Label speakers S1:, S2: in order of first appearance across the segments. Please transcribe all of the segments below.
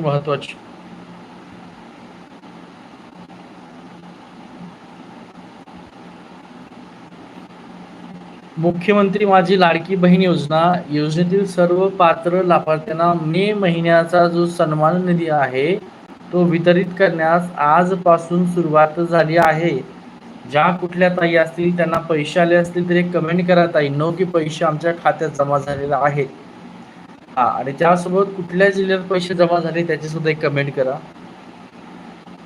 S1: महत्वाची. मुख्यमंत्री माझी लाडकी बहीण योजना. योजनेतील सर्व पात्र लाभार्थ्यांना मे महिन्याचा जो सन्मान निधी आहे तो वितरित करण्यास आजपासून सुरुवात झाली आहे. ज्या कुठल्या ताई असतील त्यांना पैसे आले असतील तरी कमेंट करा ताई. नो की पैसे आमच्या खात्यात जमा झालेले आहेत. हा आणि त्यासोबत कुठल्या जिल्ह्यात पैसे जमा झाले त्याची सुद्धा एक कमेंट करा.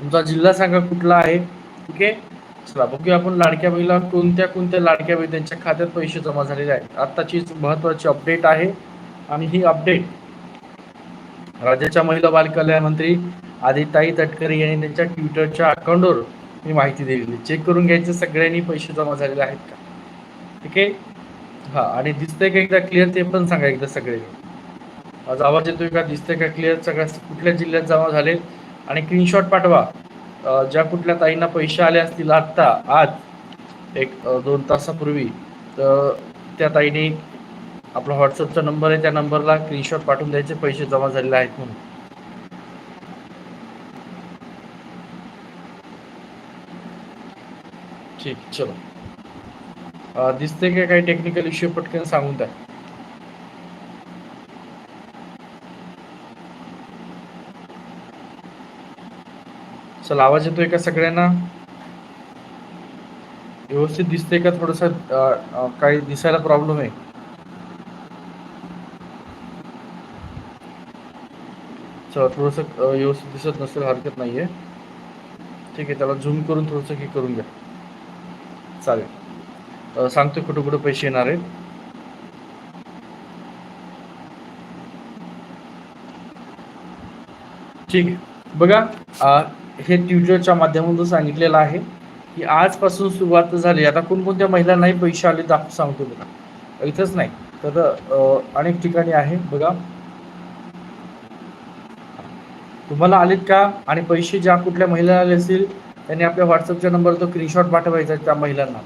S1: तुमचा जिल्हा सांगा कुठला आहे. ठीक आहे? चला बघूया आपण लाडक्या बहिणीला कोणत्या कोणत्या लाडक्या बहिणी त्यांच्या खात्यात पैसे जमा झालेले आहेत. आत्ताची महत्वाची अपडेट आहे. आणि ही अपडेट राज्याच्या महिला बालकल्याण मंत्री आदिताई तटकरे यांनी त्यांच्या ट्विटरच्या अकाउंटवर मी माहिती दिलेली. चेक करून घ्यायचे सगळ्यांनी पैसे जमा झालेले आहेत का? ठीक आहे? हा आणि दिसतंय का एकदा क्लिअर ते पण सांगा एकदा सगळे. आज आवाज येतोय का? दिसतंय का? क्लिअर सगळ्या कुठल्या जिल्ह्यात जमा झाले? आणि स्क्रीनशॉट पाठवा. ज्या कुठल्या ताईंना पैसे आले असतील आत्ता आज एक दोन तासापूर्वी तर त्या ताईने आपला व्हॉट्सअपचा नंबर आहे त्या नंबरला स्क्रीनशॉट पाठवून द्यायचे. पैसे जमा झालेले आहेत म्हणून. ठीक चलो. दिसते की काही टेक्निकल इश्यू पटकन सांगून द्या. चला आवाज येतोय का सगळ्यांना? व्यवस्थित दिसते का थोडस? काही दिसायला प्रॉब्लेम आहे. चला थोडस व्यवस्थित दिसत नसेल हरकत नाहीये. ठीक आहे त्याला झूम करून थोडस हे करून घ्या. चालेल. सांगतो सांगतोय कुठं कुठं पैसे येणार आहेत. ठीक आहे. बघा हे ट्विटरच्या माध्यमातून सांगितलेलं आहे की आजपासून सुरुवात झाली. आता कोणकोणत्या महिलांनाही पैसे आले दाख सांगतो बघा इथंच नाही. तर अनेक ठिकाणी आहे बघा. तुम्हाला आलेत का? आणि पैसे ज्या कुठल्या महिला आले असतील त्यांनी आपल्या व्हॉट्सअपच्या नंबर तो स्क्रीनशॉट पाठवायचा त्या महिलांना.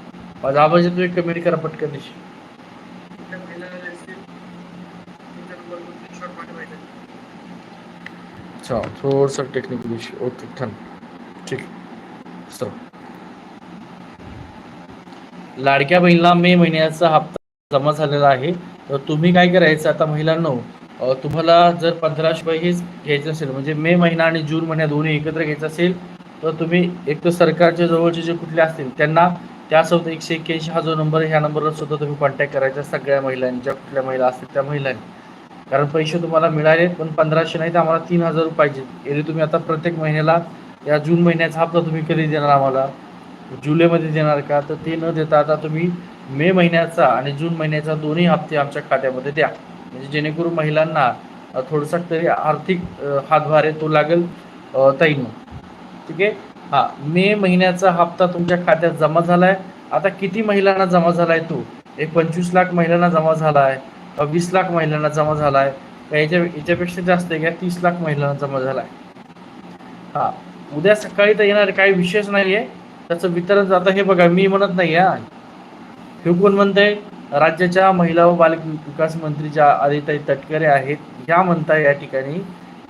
S1: माझा आवाज येतो एक कमेंट करा पटकन दिशी कुठल्या महिला आल्या असतील, त्यांच्या number वर screenshot पाठवायचा. अच्छा थोडस टेक्निकल इश्यू ओके थन ठीक. सर लाडक्या बहिणीला मे महिन्याचा हप्ता जमा झालेला आहे. तर तुम्ही काय करायचं? आता महिलांनो तुम्हाला जर पंधराशे रुपये हेच घ्यायचं असेल म्हणजे मे महिना आणि जून महिना दोन्ही एकत्र घ्यायचं असेल तर तुम्ही एक तर सरकारच्या जवळचे जे कुठले असतील त्यांना त्यासोबत एकशे एक्क्याऐंशी हा जो नंबर ह्या नंबरवर सुद्धा तुम्ही कॉन्टॅक्ट करायचा. सगळ्या महिलांच्या कुठल्या महिला असतील त्या महिलांनी. कारण पैसे तुम्हाला मिळाले पण पंधराशे नाही तर आम्हाला तीन हजार रुपये पाहिजे. याने तुम्ही आता प्रत्येक महिन्याला या जून महिन्याचा हप्ता तुम्ही कधी देणार आम्हाला? जुलैमध्ये देणार का? तर ते न देता आता तुम्ही मे महिन्याचा आणि जून महिन्याचा दोन्ही हप्ते आमच्या खात्यामध्ये द्या. म्हणजे जेणेकरून महिलांना थोडसा तरी आर्थिक हातभार आहे तो लागेल अ, ठीक आहे? हा मे महिन्याचा हप्ता तुमच्या खात्यात जमा झालाय. आता किती महिलांना जमा झाला आहे तो? एक पंचवीस लाख महिलांना जमा झाला आहे वीस लाख महिलांना जमा झालाय. का याच्या याच्यापेक्षा जास्त आहे का? तीस लाख महिलांना जमा झालाय. हा. उद्या सकाळी तर येणार काही विशेष नाहीये. त्याचं वितरण जातं हे बघा मी म्हणत नाही हा. हे कोण म्हणतंय? राज्याच्या महिला व बाल विकास मंत्री ज्या आदिताई तटकरे आहेत. ह्या म्हणताय या ठिकाणी.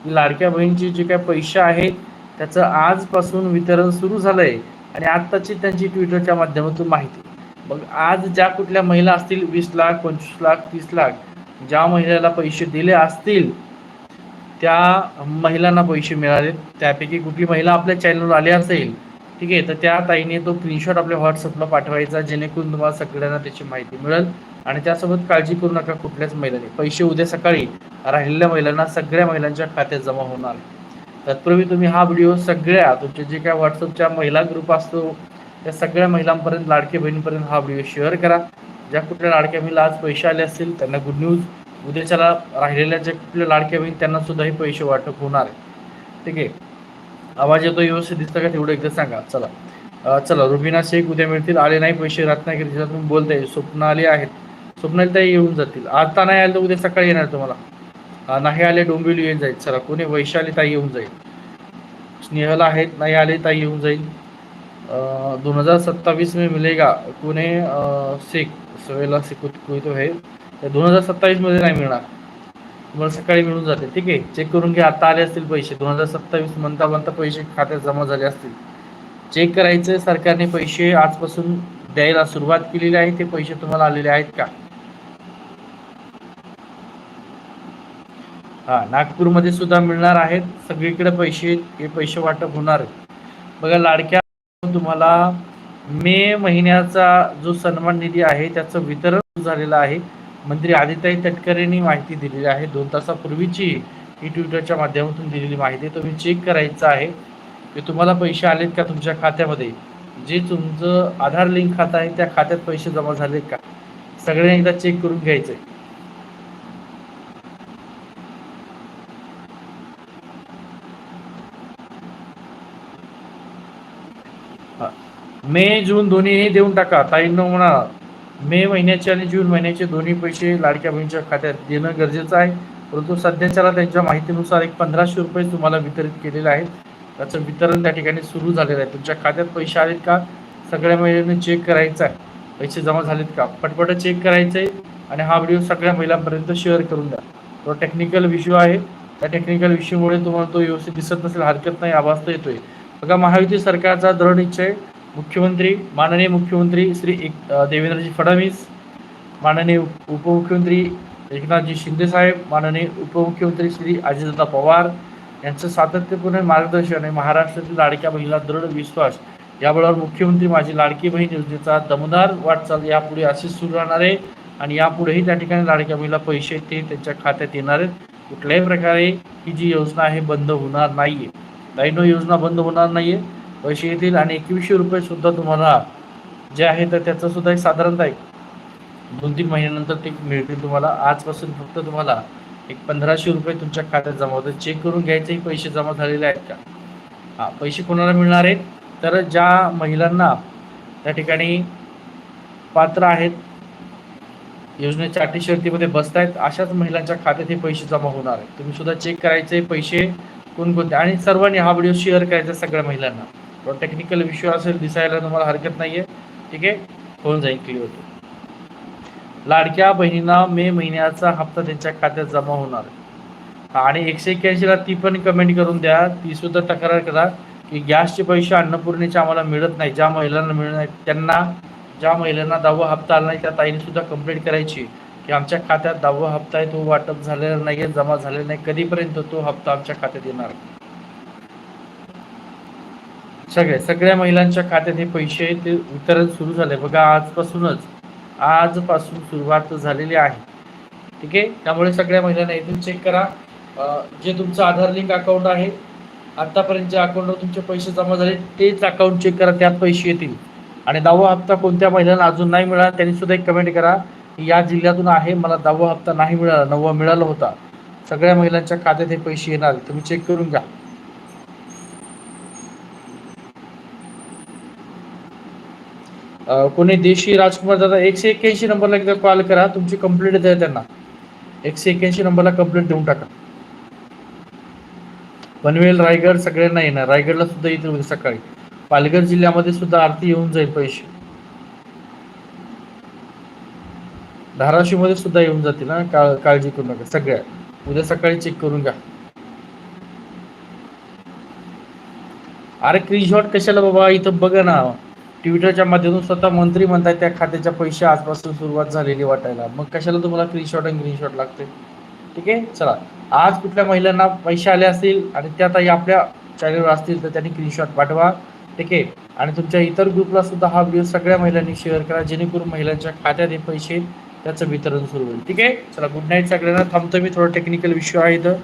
S1: लाडक्या बहिणीचे जे काही पैसे आहेत त्याचं आजपासून वितरण सुरू झालंय. आणि आत्ताची त्यांची ट्विटरच्या माध्यमातून माहिती. मग आज ज्या कुठल्या महिला असतील वीस लाख पंचवीस लाख तीस लाख ज्या महिलेला पैसे दिले असतील त्या महिलांना पैसे मिळाले. त्यापैकी कुठली महिला आपल्या चॅनलवर आली असेल ठीक आहे तर त्या ताईने तो स्क्रीनशॉट आपल्या व्हॉट्सअपला पाठवायचा जेणेकरून तुम्हाला सगळ्यांना त्याची माहिती मिळेल. आणि त्यासोबत काळजी करू नका कुठल्याच महिलाने. पैसे उद्या सकाळी राहिलेल्या महिलांना सगळ्या महिलांच्या खात्यात जमा होणार. तत्पूर्वी तुम्ही हा व्हिडिओ सगळ्या तुमचे जे काय व्हॉट्सअपच्या महिला ग्रुप असतो त्या सगळ्या महिलांपर्यंत लाडके बहिणीपर्यंत हा व्हिडिओ शेअर करा. ज्या कुठल्या लाडक्या बहिणीला आज पैसे आले असतील त्यांना गुड न्यूज उद्याच्याला राहिलेल्या ज्या कुठल्या लाडक्या बहीण त्यांना सुद्धाही पैसे वाटप होणार आहे. ठीक आहे? आवाज येतो व्यवस्थित? दिसतं का तेवढं एकदा सांगा. चला. चला. रुबिना शेख उद्या मिळतील. आले नाही पैसे रत्नागिरी जिल्ह्यातून तुम्ही बोलताय स्वप्न आले आहेत. स्वप्नाली ताई येऊन जातील. आता नाही आले तर उद्या सकाळी येणार तुम्हाला. नाही आले डोंबिवली येऊन जाईल. चला. कोणी वैशाली ताई येऊन जाईल. स्नेहाला आहेत. नाही आले ताई येऊन जाईल. दोन हजार सत्तावीस में मिलेगा पुणे अं, सवेला शेख तो है। दोन हजार सत्तावीसमध्ये नाही मिळणार। तुम्हाला सकाळी मिळून जाते ठीक आहे? चेक करून घ्या आता आले असतील पैसे. दोन हजार सत्तावीस म्हणता म्हणता पैसे खात्यात जमा झाले असतील. चेक करायचं सरकारने पैसे आजपासून द्यायला सुरुवात केलेली आहे. ते पैसे तुम्हाला आलेले आहेत का? हा नागपूरमध्ये सुद्धा मिळणार आहेत. सगळीकडे पैसे हे पैसे वाटप होणार बघा लाडक्या तुम्हाला मे महिन्याचा जो सन्मान निधी आहे त्याचं वितरण झालेलं आहे. मंत्री आदित्य तटकरेंनी माहिती दिलेली आहे. दोन तासापूर्वीची ही ट्विटरच्या माध्यमातून दिलेली माहिती तुम्ही चेक करायचं आहे. की तुम्हाला पैसे आलेत का तुमच्या खात्यामध्ये? जे तुमचं आधार लिंक खातं आहे त्या खात्यात पैसे जमा झालेत का? सगळ्यांनी एकदा चेक करून घ्यायचंय. मे जून दोन्ही देऊन टाका. ताईंनो म्हणा मे महिन्याचे आणि जून महिन्याचे दोन्ही पैसे लाडक्या बहिणीच्या खात्यात देणं गरजेचं आहे. परंतु सध्याच्याला त्यांच्या माहितीनुसार एक पंधराशे रुपये तुम्हाला वितरित केलेले आहेत. त्याचं वितरण त्या ठिकाणी सुरू झालेलं आहे. तुमच्या खात्यात पैसे आलेत का? सगळ्या महिलांनी चेक करायचं आहे. पैसे जमा झालेत का? पटपट चेक करायचं आहे आणि हा व्हिडिओ सगळ्या महिलांपर्यंत शेअर करून द्या. तो टेक्निकल इश्यू आहे. त्या टेक्निकल इश्यूमुळे तुम्हाला तो व्यवस्थित दिसत नसेल हरकत नाही आवाज तर येतोय. बघा महायुती सरकारचा दृढ निश्चय. मुख्यमंत्री माननीय मुख्यमंत्री श्री एक देवेंद्रजी फडणवीस माननीय उपमुख्यमंत्री एकनाथजी शिंदेसाहेब माननीय उपमुख्यमंत्री श्री अजितदादा पवार यांचं सातत्यपूर्ण मार्गदर्शन आणि महाराष्ट्रातील लाडक्या बहिणीला दृढ विश्वास. याबरोबर मुख्यमंत्री माझी लाडकी बहीण योजनेचा दमदार वाटचाल यापुढे अशीच सुरू राहणार आहे आणि यापुढेही त्या ठिकाणी लाडक्या बहिणीला पैसे ते त्यांच्या खात्यात येणार आहेत. कुठल्याही प्रकारे ही जी योजना आहे बंद होणार नाही आहे लाईनो योजना बंद होणार नाही आहे पैसे येतील आणि एकवीसशे रुपये सुद्धा तुम्हाला जे आहे तर त्याचं सुद्धा एक साधारणतः एक दोन तीन महिन्यानंतर ते मिळतील तुम्हाला. आजपासून फक्त तुम्हाला एक पंधराशे रुपये तुमच्या खात्यात जमा होतात. चेक करून घ्यायचेही पैसे जमा झालेले आहेत का? हा पैसे कोणाला मिळणार आहेत? तर ज्या महिलांना त्या ठिकाणी पात्र आहेत योजनेच्या अटी शर्तीमध्ये बसतायत अशाच महिलांच्या खात्यात हे पैसे जमा होणार आहेत. तुम्ही सुद्धा चेक करायचे पैसे कोणकोणते? आणि सर्वांनी हा व्हिडिओ शेअर करायचा सगळ्या महिलांना. थोडा टेक्निकल विषय असेल दिसायला तुम्हाला हरकत नाहीये. ठीक आहे? होऊन जाईल क्लिअर होतो. लाडक्या बहिणींना मे महिन्याचा हप्ता त्यांच्या खात्यात जमा होणार. आणि एकशे एक्क्याऐंशीला ती पण कमेंट करून द्या. ती सुद्धा तक्रार करा की गॅसचे पैसे अन्नपूर्णेचे आम्हाला मिळत नाही. ज्या महिलांना मिळत नाही त्यांना ज्या महिलांना दहावा हप्ता आला नाही त्या ताईने सुद्धा कंप्लेंट करायची. की आमच्या खात्यात दहावा हप्ता आहे तो वाटप झालेला नाही जमा झालेला नाही. कधीपर्यंत तो हप्ता आमच्या खात्यात येणार? सगळे सगळ्या महिलांच्या खात्यात हे पैसे ते वितरण सुरू झाले. बघा आजपासूनच आजपासून सुरुवात झालेली आहे. ठीक आहे? त्यामुळे सगळ्या महिलांना इथून चेक करा. जे तुमचं आधार लिंक अकाउंट आहे आतापर्यंत ज्या अकाउंटवर तुमचे पैसे जमा झाले तेच अकाउंट चेक करा त्यात पैसे येतील. आणि दहावा हप्ता कोणत्या महिलांना अजून नाही मिळाला त्यांनी सुद्धा एक कमेंट करा. या जिल्ह्यातून आहे मला दहावा हप्ता नाही मिळाला नववा मिळाला होता. सगळ्या महिलांच्या खात्यात हे पैसे येणार तुम्ही चेक करून घ्या. कोणी देशी राजकुमार दादा एकशे एक्क्याऐंशी नंबरला एकदा कॉल करा. तुमची कंप्लेंट द्या त्यांना. एकशे एक्क्याऐंशी नंबरला कंप्लेंट देऊन टाका. पनवेल रायगड सगळ्यांना येणार. रायगडला सुद्धा येतील उद्या सकाळी. पालघर जिल्ह्यामध्ये सुद्धा आरती येऊन जाईल पैसे. धाराशिवमध्ये सुद्धा येऊन जातील ना का काळजी करू नका सगळ्या. उद्या सकाळी चेक करून घ्या. अरे स्क्रीनशॉट कशाला बाबा? इथं बघा ना. ट्विटरच्या माध्यमातून स्वतः मंत्री म्हणतात त्या खात्याच्या पैसे आजपासून सुरुवात झालेली वाटायला. मग कशाला तुम्हाला स्क्रीनशॉट आणि ग्रीनशॉट लागते? ठीक आहे? चला. आज कुठल्या महिलांना पैसे आले असतील आणि त्या ताई आपल्या चॅनलवर असतील तर त्यांनी स्क्रीनशॉट पाठवा. ठीक आहे? आणि तुमच्या इतर ग्रुपला सुद्धा हा व्हिडिओ सगळ्या महिलांनी शेअर करा. जेणेकरून महिलांच्या खात्यात हे पैसे त्याचं वितरण सुरू होईल. ठीक आहे? चला गुड नाईट सगळ्यांना. थांबतो मी थोडं टेक्निकल इश्यू आहे इथं.